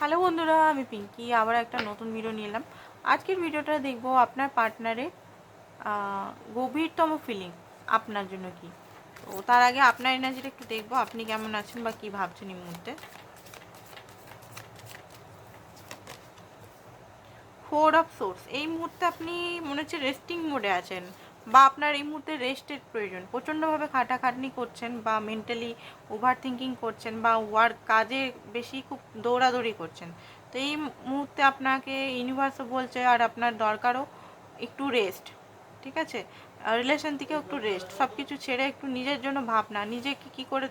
Hello বন্ধুরা, আমি পিঙ্কি, আবার একটা নতুন ভিডিও নিয়ে এলাম। আজকের ভিডিওটা দেখব আপনার পার্টনারে গভীরতম ফিলিং আপনার জন্য কি? তো তার আগে আপনার এনার্জিটা একটু দেখব, আপনি কেমন আছেন বা কি ভাবছেন এই মুহূর্তে? ফোর অফ সোর্স এই মুহূর্তে আপনি মনে হচ্ছে রেস্টিং মোডে আছেন। বা আপনার এই মুহূর্তে রেস্টের প্রয়োজন। প্রচণ্ডভাবে খাটাখাটনি করছেন বা মেন্টালি ওভার থিঙ্কিং করছেন বা ওয়ার্ক কাজে বেশি খুব দৌড়াদৌড়ি করছেন। তো এই মুহূর্তে আপনাকে ইউনিভার্সও বলছে আর আপনার দরকারও একটু রেস্ট ঠিক আছে? রিলেশন থেকেও একটু রেস্ট সব কিছু ছেড়ে একটু নিজের জন্য ভাবনা, নিজেকে কী করে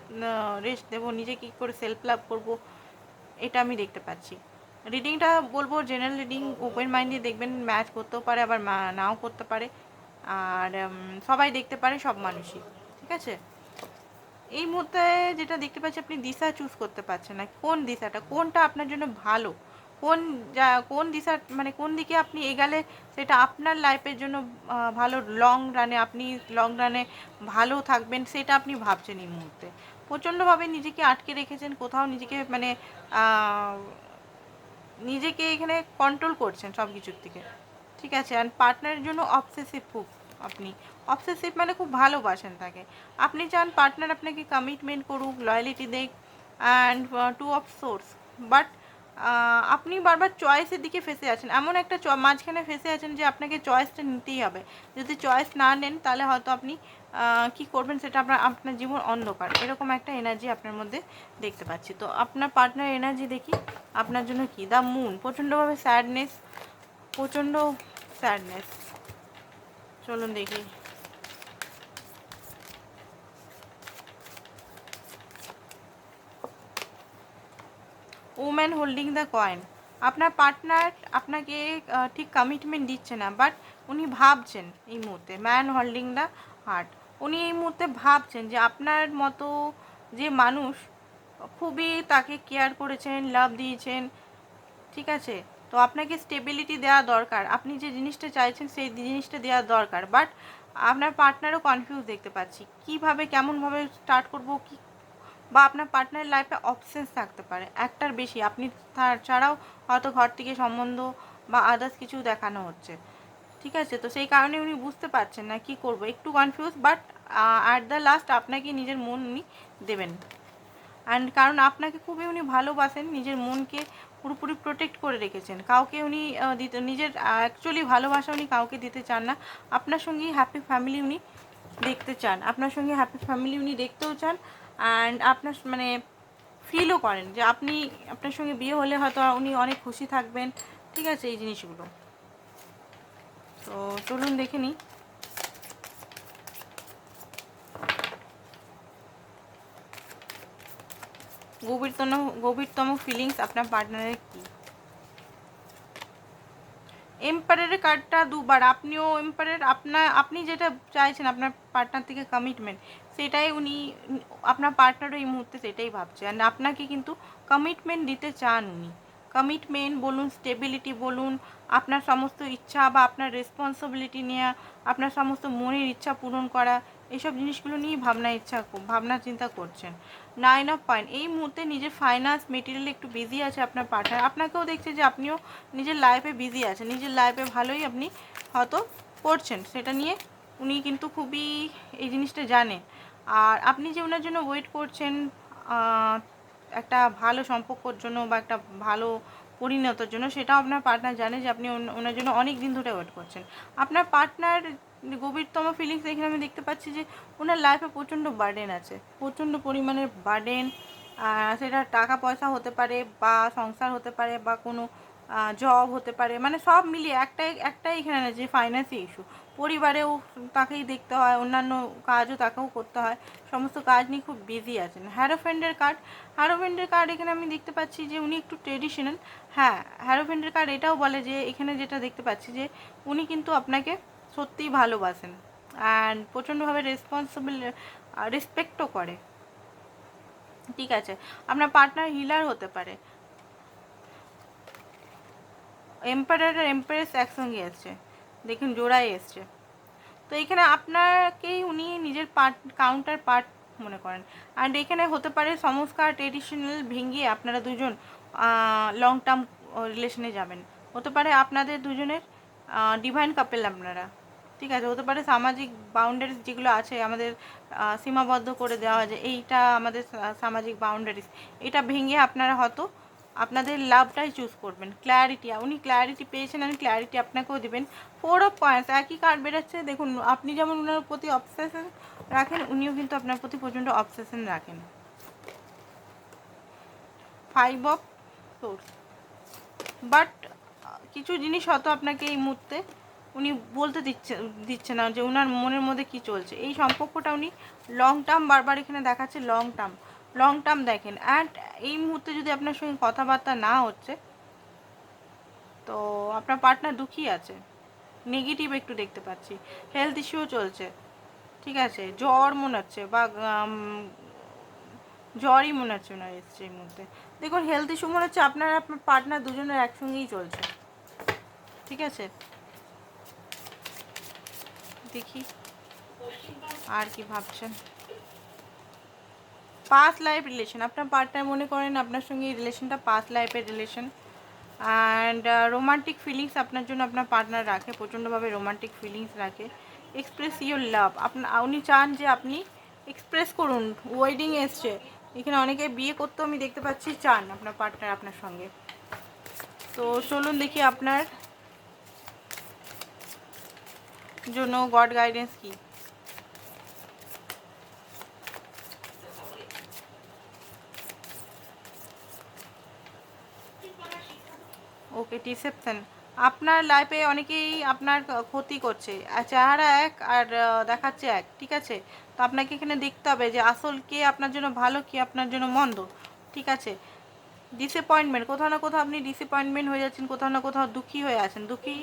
রেস্ট দেবো, নিজে কী করে সেলফ লাভ করব, এটা আমি দেখতে পাচ্ছি। রিডিংটা বলব জেনারেল রিডিং ওপেন মাইন্ডে দেখবেন ম্যাচ করতেও পারে, আবার নাও করতে পারে। আর সবাই দেখতে পারে সব মানুষই, ঠিক আছে? এই মুহূর্তে যেটা দেখতে পাচ্ছি আপনি দিশা চুজ করতে পারছেন না। কোন দিশাটা? কোনটা আপনার জন্য ভালো? কোন যা, কোন দিশা মানে কোন দিকে আপনি এগালে সেটা আপনার লাইফের জন্য ভালো লং রানে আপনি লং রানে ভালো থাকবেন সেটা আপনি ভাবছেন এই মুহূর্তে। প্রচণ্ডভাবে নিজেকে আটকে রেখেছেন, কোথাও নিজেকে মানে নিজেকে এখানে কন্ট্রোল করছেন সব কিছুর থেকে ঠিক আছে? অ্যান্ড পার্টনারের জন্য অবসেসিভ খুব আপনি। অবসেসিভ মানে খুব ভালোবাসেন তাকে। আপনি চান পার্টনার আপনাকে কমিটমেন্ট করুক লয়ালিটি দেখ and two of swords but আপনি বারবার চয়েসের দিকে ফেসে আছেন। এমন একটা মাঝখানে ফেসে আছেন যে আপনাকে চয়েসটা নিতেই হবে। যদি চয়েস না নেন, তাহলে হয়তো আপনি কি করবেন সেটা আপনার আপনার জীবন অন্ধকার। এরকম একটা এনার্জি আপনার মধ্যে দেখতে পাচ্ছি। তো আপনার পার্টনার এনার্জি দেখি। আপনার জন্য কি? দ্য মুন প্রচণ্ডভাবে স্যাডনেস প্রচণ্ড স্যাডনেস চলুন দেখি। ওম্যান হোল্ডিং দ্য কয়েন আপনার পার্টনার আপনাকে ঠিক কমিটমেন্ট দিচ্ছে না বাট উনি ভাবছেন এই মুহূর্তে ম্যান হোল্ডিং দ্য হার্ট উনি এই মুহূর্তে ভাবছেন যে আপনার মতো যে মানুষ খুবই তাকে কেয়ার করেছেন লাভ দিয়েছেন, ঠিক আছে? তো আপনাকে স্টেবিলিটি দেওয়া দরকার। আপনি যে জিনিসটা চাইছেন, সেই জিনিসটা দেওয়া দরকার। বাট আপনার পার্টনারও কনফিউজ দেখতে পাচ্ছি। কীভাবে, কেমনভাবে স্টার্ট করব, কি বা আপনার পার্টনারের লাইফে অপশনস থাকতে পারে। একটার বেশি। আপনি তার ছাড়াও হয়তো ঘর থেকে সম্বন্ধ বা আদার্স কিছু দেখানো হচ্ছে। ঠিক আছে? তো সেই কারণে উনি বুঝতে পারছেন না কি করব। একটু confuse but at the last আপনাকে নিজের মন উনি দেবেন। অ্যান্ড কারণ আপনাকে খুবই উনি ভালোবাসেন। নিজের মনকে পুরোপুরি প্রোটেক্ট করে রেখেছেন। কাউকে উনি দিতে, নিজের অ্যাকচুয়ালি ভালোবাসা উনি কাউকে দিতে চান না। আপনার সঙ্গে হ্যাপি ফ্যামিলি উনি দেখতে চান। আপনার সঙ্গে হ্যাপি ফ্যামিলি উনি দেখতেও চান অ্যান্ড আপনার মানে ফিলও করেন যে আপনি, আপনার সঙ্গে বিয়ে হলে হয়তো উনি অনেক খুশি থাকবেন। ঠিক আছে, এই জিনিসগুলো। তো চলুন দেখে নিই। গভীরতম গভীরতম ফিলিংস আপনার পার্টনারের কি? এম্পায়ারের কার্ডটা দুবার, আপনিও এম্পায়ার আপনার, আপনি যেটা চাইছেন আপনার পার্টনার থেকে কমিটমেন্ট সেটাই উনি, আপনার পার্টনারও এই মুহূর্তে সেটাই ভাবছে। আর আপনাকে কিন্তু কমিটমেন্ট দিতে চান উনি। কমিটমেন্ট বলুন স্টেবিলিটি বলুন আপনার সমস্ত ইচ্ছা বা আপনার রেসপন্সিবিলিটি নেওয়া আপনার সমস্ত মনের ইচ্ছা পূরণ করা এইসব জিনিসগুলো নিয়েই ভাবনা ইচ্ছা ভাবনা চিন্তা করছেন। নাইন অফ পয়েন্ট এই মুহূর্তে নিজের ফাইন্যান্স মেটেরিয়াল একটু বিজি আছে আপনার পার্টনার আপনাকেও দেখছে যে আপনিও নিজের লাইফে বিজি আছেন। নিজের লাইফে ভালোই আপনি হয়তো করছেন। সেটা নিয়ে উনি কিন্তু খুবই এই জিনিসটা জানেন। আর আপনি যে ওনার জন্য ওয়েট করছেন একটা ভালো সম্পর্কর জন্য বা একটা ভালো পরিণতর জন্য, সেটাও আপনার পার্টনার জানে যে আপনি ওনার জন্য অনেক দিন ধরে ওয়েট করছেন। আপনার পার্টনার গভীরতম ফিলিংস এখানে আমি দেখতে পাচ্ছি যে, ওনার লাইফে প্রচণ্ড বার্ডেন আছে। প্রচণ্ড পরিমাণের বার্ডেন সেটা টাকা পয়সা হতে পারে বা সংসার হতে পারে বা কোনো জব হতে পারে মানে সব মিলিয়ে একটাই একটাই এখানে যে ফাইন্যান্সি ইস্যু পরিবারেও তাকেই দেখতে হয়, অন্যান্য কাজও তাকেও করতে হয়। সমস্ত কাজ নিয়ে খুব বিজি আছেন। হ্যারোফ্রেন্ডের কার্ড হ্যারোফ্রেন্ডের কার্ড এখানে আমি দেখতে পাচ্ছি যে উনি একটু ট্রেডিশনাল হ্যাঁ হ্যারোফ্রেন্ডের কার্ড এটাও বলে যে এখানে যেটা দেখতে পাচ্ছি যে উনি কিন্তু আপনাকে সত্যিই ভালোবাসেন অ্যান্ড প্রচণ্ডভাবে রেসপন্সিবল রেসপেক্টও করে। ঠিক আছে, আপনার পার্টনার হিলার হতে পারে। এম্পায়ার আর এম্পায়ারেস একসঙ্গে এসছে দেখুন, জোড়াই এসছে। তো এখানে আপনাকেই উনি নিজের পার্ট কাউন্টার পার্ট মনে করেন। অ্যান্ড এখানে হতে পারে সংস্কার ট্রেডিশনাল ভেঙে আপনারা দুজন লং টার্ম রিলেশনে যাবেন। হতে পারে আপনাদের দুজনের ডিভাইন কাপেল আপনারা। ঠিক আছে, হতে পারে সামাজিক বাউন্ডারিজ যেগুলো আছে, আমাদের সীমাবদ্ধ করে দেওয়া যায় এইটা আমাদের সামাজিক বাউন্ডারিজ এটা ভেঙে আপনারা হয়তো আপনাদের লাভটাই চুজ করবেন। ক্ল্যারিটি উনি ক্ল্যারিটি পেয়েছেন আমি ক্ল্যারিটি আপনাকেও দেবেন। ফোর অফ পয়েন্টস একই কার্ড বেরোচ্ছে। দেখুন, আপনি যেমন ওনার প্রতি অবসেশন রাখেন, উনিও কিন্তু আপনার প্রতি প্রচণ্ড অবসেশন রাখেন। ফাইভ অফ সোর্স বাট কিছু জিনিস হয়তো আপনাকে এই মুহূর্তে উনি বলতে দিচ্ছে দিচ্ছে না যে ওনার মনের মধ্যে কি চলছে। এই সম্পর্কটা উনি লং টার্ম বারবার এখানে দেখাচ্ছে লং টার্ম লং টার্ম দেখেন। অ্যান্ড এই মুহূর্তে যদি আপনার সঙ্গে কথাবার্তা না হচ্ছে, তো আপনার পার্টনার দুঃখী আছে। নেগেটিভ একটু দেখতে পাচ্ছি। হেলথ ইস্যুও চলছে। ঠিক আছে? জ্বর মনে হচ্ছে বা জ্বরই মনে হচ্ছে ওনার এসছে এই মুহূর্তে। দেখুন হেলথ ইস্যু মনে হচ্ছে আপনার আপনার পার্টনার দুজনের একসঙ্গেই চলছে। ঠিক আছে? দেখি। আর কি ভাবছেন? পাস লাইফ রিলেশন আপনার পার্টনার মনে করেন আপনার সঙ্গে এই রিলেশনটা পাস লাইফের রিলেশন অ্যান্ড রোমান্টিক ফিলিংস আপনার জন্য আপনার পার্টনার রাখে, প্রচণ্ডভাবে রোমান্টিক ফিলিংস রাখে। এক্সপ্রেস ইউর লাভ আপনার উনি চান যে আপনি এক্সপ্রেস করুন ওয়েডিং এসছে। এখানে অনেকে বিয়ে করতেও আমি দেখতে পাচ্ছি চান আপনার পার্টনার আপনার সঙ্গে। তো চলুন দেখি আপনার জন্য গড গাইডেন্স কি। ওকে ডিসেপশন আপনার লাইফে অনেকেই আপনার ক্ষতি করছে। চেহারা এক আর দেখাচ্ছে এক, ঠিক আছে? তো আপনাকে এখানে দেখতে হবে যে আসল কে আপনার জন্য ভালো, কে আপনার জন্য মন্দ, ঠিক আছে? ডিসঅ্যাপয়েন্টমেন্ট কোথাও না কোথাও আপনি ডিসঅ্যাপয়েন্টমেন্ট হয়ে যাচ্ছেন, কোথাও না কোথাও দুঃখী হয়ে আছেন। দুঃখী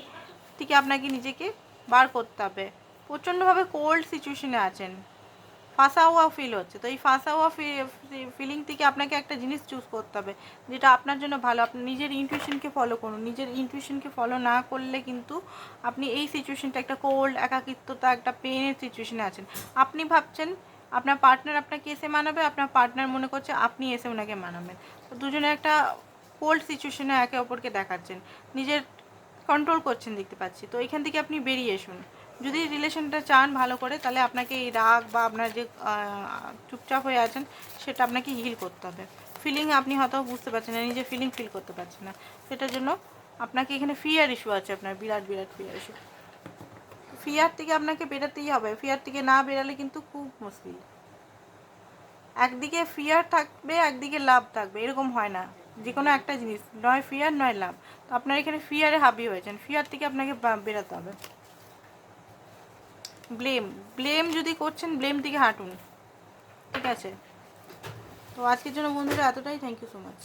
থেকে আপনাকে নিজেকে বার করতে হবে। প্রচণ্ডভাবে কোল্ড সিচুয়েশনে আছেন। ফাঁসা হওয়া ফিল হচ্ছে। তো এই ফাঁসা হওয়া ফিলিং থেকে আপনাকে একটা জিনিস চুজ করতে হবে, যেটা আপনার জন্য ভালো। আপনি নিজের ইনটিউশনকে ফলো করুন। নিজের ইনটিউশনকে ফলো না করলে কিন্তু আপনি এই সিচুয়েশনটা একটা কোল্ড একাকিত্বতা, একটা পেনের সিচুয়েশনে আছেন। আপনি ভাবছেন, আপনার পার্টনার আপনাকে এসে মানাবে, আপনার পার্টনার মনে করছে আপনি এসে ওনাকে মানাবেন। তো দুজনে একটা কোল্ড সিচুয়েশনে একে অপরকে দেখাচ্ছেন। নিজের কন্ট্রোল করছেন, দেখতে পাচ্ছি। তো এখান থেকে আপনি বেরিয়ে এসুন। যদি রিলেশনটা চান ভালো করে, তাহলে আপনাকে এই রাগ বা আপনার যে চুপচাপ হয়ে আছেন, সেটা আপনাকে হিল করতে হবে। ফিলিং আপনি হয়তো বুঝতে পারছেন না, নিজে ফিলিং ফিল করতে পারছেন না। সেটার জন্য আপনাকে এখানে ফিয়ার ইস্যু আছে আপনার, বিরাট বিরাট ফিয়ার ইস্যু ফিয়ার থেকে আপনাকে বেরোতেই হবে। ফিয়ার থেকে না বেরালে কিন্তু খুব মুশকিল। একদিকে ফিয়ার থাকবে, একদিকে লাভ থাকবে। এরকম হয় না। যে কোনো একটা জিনিস। নয় ফিয়ার নয় লাভ তো আপনার এখানে ফিয়ারে হাবি হয়েছেন। ফিয়ার থেকে আপনাকে বেরোতে হবে। ব্লেম ব্লেম যদি করছেন ব্লেম দিকে হাঁটুন। ঠিক আছে? তো আজকের জন্য বন্ধুরা, এতটাই। Thank you so much